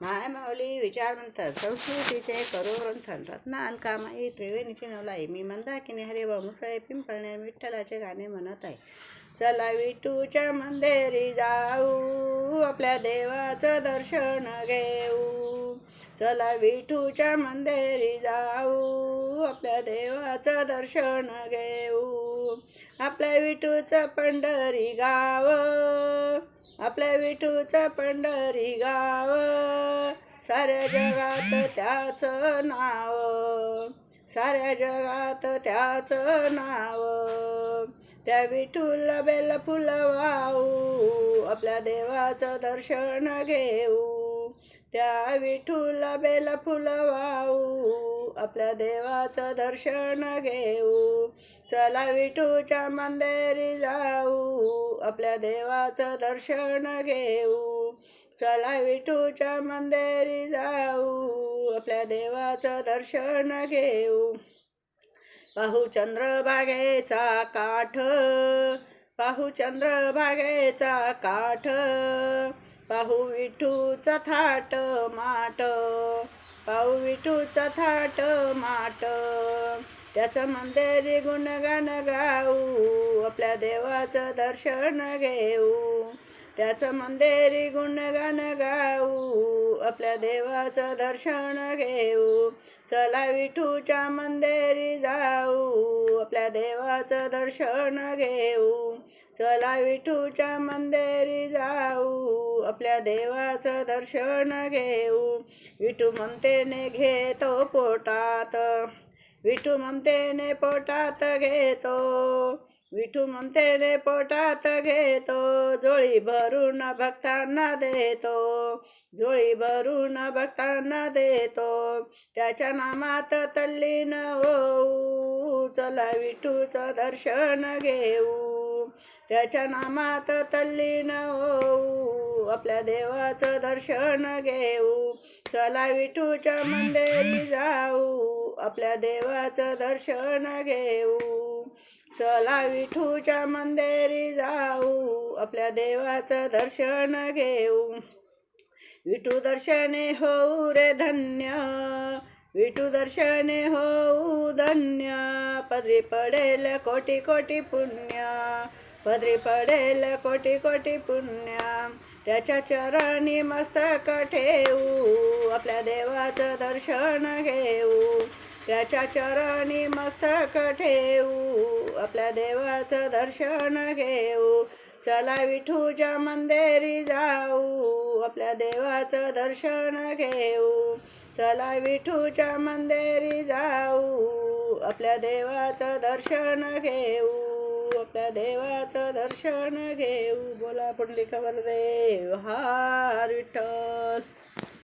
माय माऊली विचार म्हणतात संस्कृतीचे करो ग्रंथन रत्नान कामाई त्रिवेणीची नवलाई. मी मंदाकिनी हरिभाऊ मुसळे पिंपळणे विठ्ठलाचे गाणे म्हणत आहे. चला विठूच्या मंदिरी जाऊ आपल्या देवाचं दर्शन घेऊ. चला विठूच्या मंदिरी जाऊ आपल्या देवाचं दर्शन घेऊ. आपल्या विठूचं पंढरी गाव आपल्या विठूचं पंढरी गाव साऱ्या जगात त्याचं नाव साऱ्या जगात त्याचं नाव. त्या विठूला बेल फुलं आपल्या देवाचं दर्शन घेऊ. त्या विठूला बेला फुलवाऊ आपल्या देवाचं दर्शन घेऊ. चला विठूच्या मंदिरी जाऊ आपल्या देवाचं दर्शन घेऊ. चला विठूच्या मंदिरी जाऊ आपल्या देवाचं दर्शन घेऊ. पाहू चंद्रभागेचा काठ पाहू चंद्रभागेचा काठ. पाहू विठूचा थाट माट पाहू विठूचा थाट माट. त्याचं मंदिरी गुणगान गाऊ आपल्या देवाचं दर्शन घेऊ. त्याचं मंदिरी गुणगान गाऊ आपल्या देवाचं दर्शन घेऊ. चला विठूच्या मंदिरी जाऊ आपल्या देवाचं दर्शन घेऊ. चला विठूच्या मंदिरी जाऊ. आपल्या देवाचं दर्शन घेऊ. विठू ममतेने घेतो पोटात. विठू ममतेने पोटात घेतो. विठू ममतेने पोटात घेतो. जोळी भरून भक्तांना देतो. जोळी भरून भक्तांना देतो. त्याच्या नामात तल्लीन होऊ. चला विठूचं दर्शन घेऊ. त्याच्या नामात तल्लीन होऊ. आपल्या देवाचं दर्शन घेऊ. चला विठूच्या मंदिरी जाऊ. आपल्या देवाचं दर्शन घेऊ. चला विठूच्या मंदिरी जाऊ. आपल्या देवाचं दर्शन घेऊ. विठू दर्शने होऊ रे धन्य. विठू दर्शने होऊ धन्य. पदरी पडेल कोटी कोटी पुण्य. पदरी पडेल कोटी कोटी पुण्य. त्याच्या चरणी मस्तक ठेवू आपल्या देवाचं दर्शन घेऊ. त्याच्या चरणी मस्तक ठेवू आपल्या देवाचं दर्शन घेऊ. चला विठूच्या मंदिरी जाऊ आपल्या देवाचं दर्शन घेऊ. चला विठूच्या मंदिरी जाऊ आपल्या देवाचं दर्शन घेऊ. त्या देवाचं दर्शन घेऊ. बोला पुंडलिक देव हार विठ्ठल.